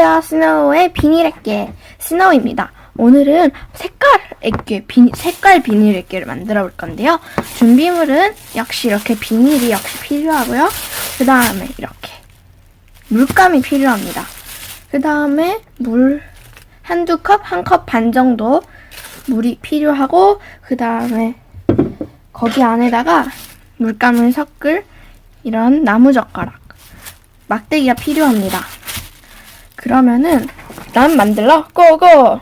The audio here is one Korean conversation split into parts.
안녕하세요. 스노우의 비닐액계 스노우입니다. 오늘은 색깔 액계, 비닐, 색깔 비닐 액계를 만들어 볼 건데요. 준비물은 역시 이렇게 비닐이 역시 필요하고요. 그 다음에 이렇게 물감이 필요합니다. 그 다음에 물 한두 컵, 한 컵 반 정도 물이 필요하고 그 다음에 거기 안에다가 물감을 섞을 이런 나무젓가락 막대기가 필요합니다. 그러면은 일단 만들러 고고!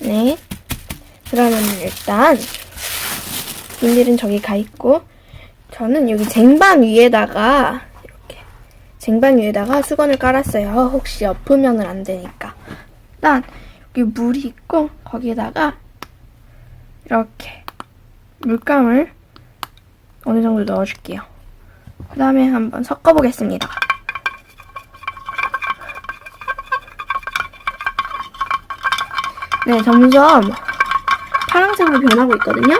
네. 그러면 일단 비닐은 저기 가 있고 저는 여기 쟁반 위에다가 이렇게 쟁반 위에다가 수건을 깔았어요. 혹시 엎으면은 안 되니까. 일단 여기 물이 있고 거기에다가 이렇게 물감을 어느 정도 넣어줄게요. 그 다음에 한번 섞어보겠습니다. 네, 점점 파란색으로 변하고 있거든요.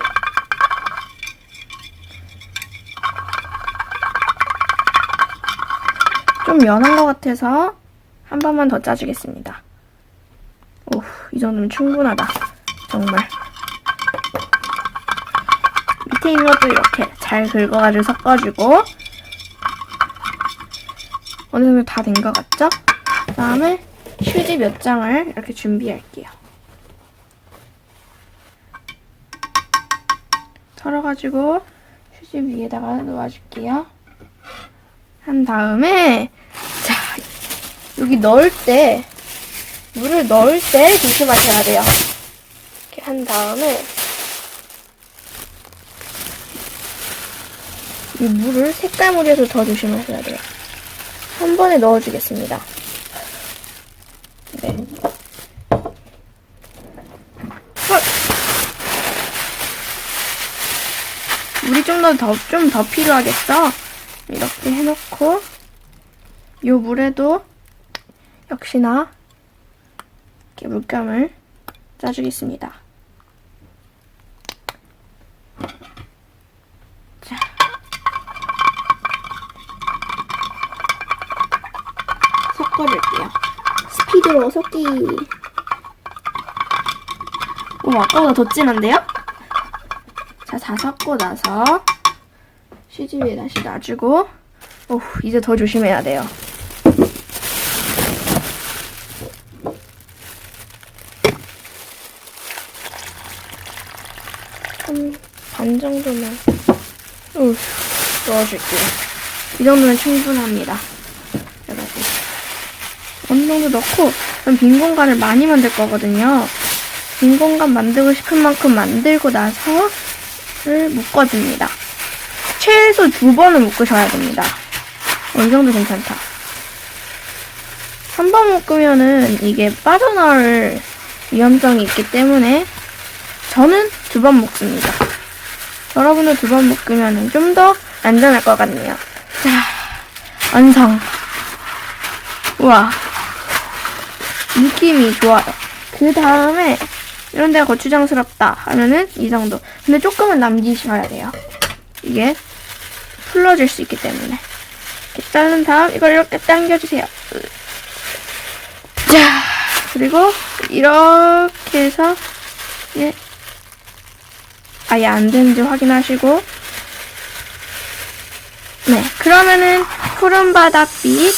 좀 연한 것 같아서 한 번만 더 짜주겠습니다. 오, 이 정도면 충분하다. 정말. 밑에 있는 것도 이렇게 잘 긁어가지고 섞어주고 어느 정도 다 된 것 같죠? 그 다음에 휴지 몇 장을 이렇게 준비할게요. 털어가지고 휴지 위에다가 놓아줄게요. 한 다음에 자 여기 넣을 때 물을 넣을 때 조심하셔야 돼요. 이렇게 한 다음에 이 물을 색깔물에서 더 조심하셔야 돼요. 한 번에 넣어주겠습니다. 물이 좀 더 더 좀 더 필요하겠어. 이렇게 해놓고 요 물에도 역시나 이렇게 물감을 짜주겠습니다. 자. 섞어줄게요. 스피드로 섞기. 오, 아까보다 더 진한데요? 자, 다 섞고 나서 위에 다시 놔주고 오, 이제 더 조심해야 돼요. 한 반 정도만 우, 넣어줄게요. 이 정도면 충분합니다. 여러분. 어느 정도 넣고 빈 공간을 많이 만들 거거든요. 빈 공간 만들고 싶은 만큼 만들고 나서 를 묶어줍니다. 최소 두 번은 묶으셔야 됩니다. 어, 이 정도 괜찮다. 한 번 묶으면은 이게 빠져나올 위험성이 있기 때문에 저는 두 번 묶습니다. 여러분도 두 번 묶으면 좀 더 안전할 것 같네요. 자, 완성. 우와. 느낌이 좋아요. 그 다음에 이런 데가 거추장스럽다 하면은 이 정도. 근데 조금은 남기셔야 돼요. 이게 풀러질 수 있기 때문에. 이렇게 자른 다음 이걸 이렇게 당겨주세요. 자, 그리고 이렇게 해서 예. 아예 안 되는지 확인하시고 네, 그러면은 푸른 바다빛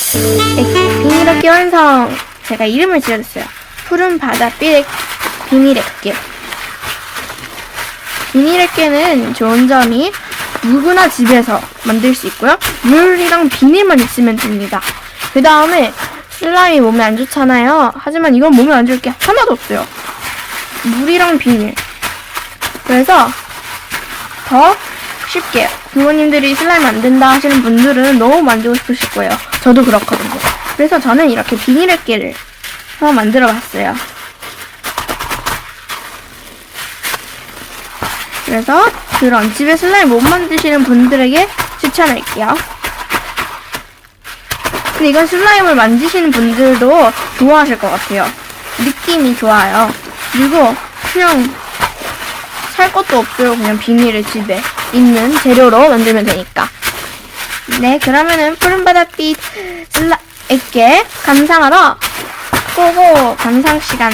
비닐액기 완성. 제가 이름을 지어줬어요. 푸른 바다빛 비닐액기. 비닐액기는 좋은 점이 누구나 집에서 만들 수 있고요. 물이랑 비닐만 있으면 됩니다. 그 다음에 슬라임이 몸에 안 좋잖아요. 하지만 이건 몸에 안 좋을 게 하나도 없어요. 물이랑 비닐. 그래서 더 쉽게 부모님들이 슬라임 안 된다 하시는 분들은 너무 만들고 싶으실 거예요. 저도 그렇거든요. 그래서 저는 이렇게 비닐액기를 한번 만들어 봤어요. 그래서 그런 집에 슬라임 못 만드시는 분들에게 추천할게요. 근데 이건 슬라임을 만드시는 분들도 좋아하실 것 같아요. 느낌이 좋아요. 그리고 그냥 살 것도 없어요. 그냥 비닐을 집에 있는 재료로 만들면 되니까. 네, 그러면은 푸른 바다빛 슬라 액게 감상하러 끄고 감상 시간